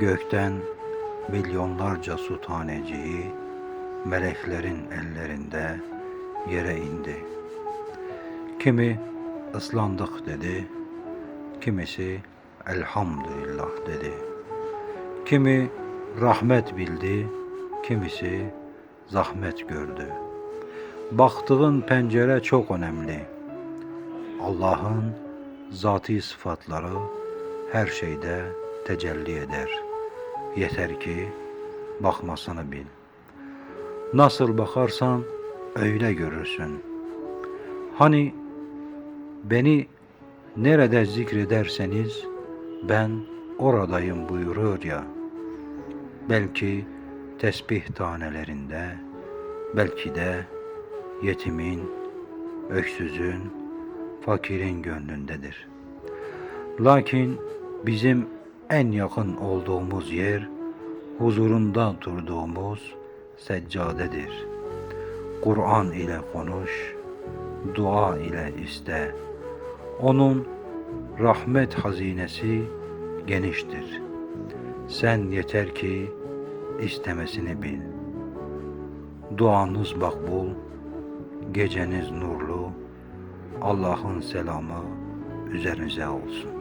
Gökten milyonlarca su taneciği meleklerin ellerinde yere indi. Kimi ıslandık dedi, kimisi elhamdülillah dedi. Kimi rahmet bildi, kimisi zahmet gördü. Baktığın pencere çok önemli. Allah'ın zati sıfatları her şeyde tecelli eder. Yeter ki bakmasını bil. Nasıl bakarsan öyle görürsün. Hani beni nerede zikrederseniz ben oradayım buyurur ya. Belki tesbih tanelerinde, belki de yetimin, öksüzün, fakirin gönlündedir. Lakin bizim en yakın olduğumuz yer, huzurunda durduğumuz seccadedir. Kur'an ile konuş, dua ile iste. Onun rahmet hazinesi geniştir. Sen yeter ki istemesini bil. Duanız makbul, geceniz nurlu, Allah'ın selamı üzerinize olsun.